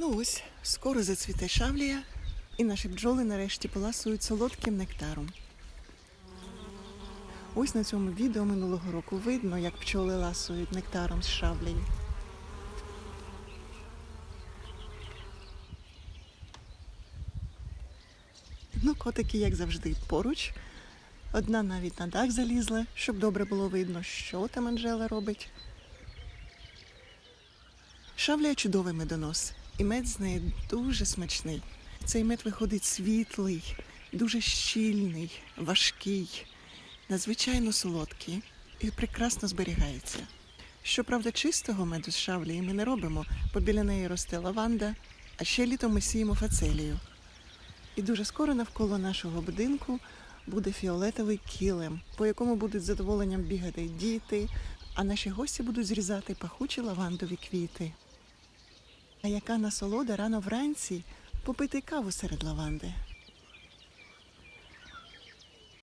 Ну ось, скоро зацвіте шавлія, і наші бджоли нарешті поласують солодким нектаром. Ось на цьому відео минулого року видно, як пчоли ласують нектаром з шавлії. Ну, котики, як завжди, поруч. Одна навіть на дах залізла, щоб добре було видно, що там Анжела робить. Шавлія чудовий медонос, і мед з неї дуже смачний. Цей мед виходить світлий, дуже щільний, важкий, надзвичайно солодкий і прекрасно зберігається. Щоправда, чистого меду з шавлії ми не робимо, бо біля неї росте лаванда, а ще літом ми сіємо фацелію. І дуже скоро навколо нашого будинку буде фіолетовий килим, по якому будуть задоволенням бігати діти, а наші гості будуть зрізати пахучі лавандові квіти. А яка насолода рано вранці попити каву серед лаванди.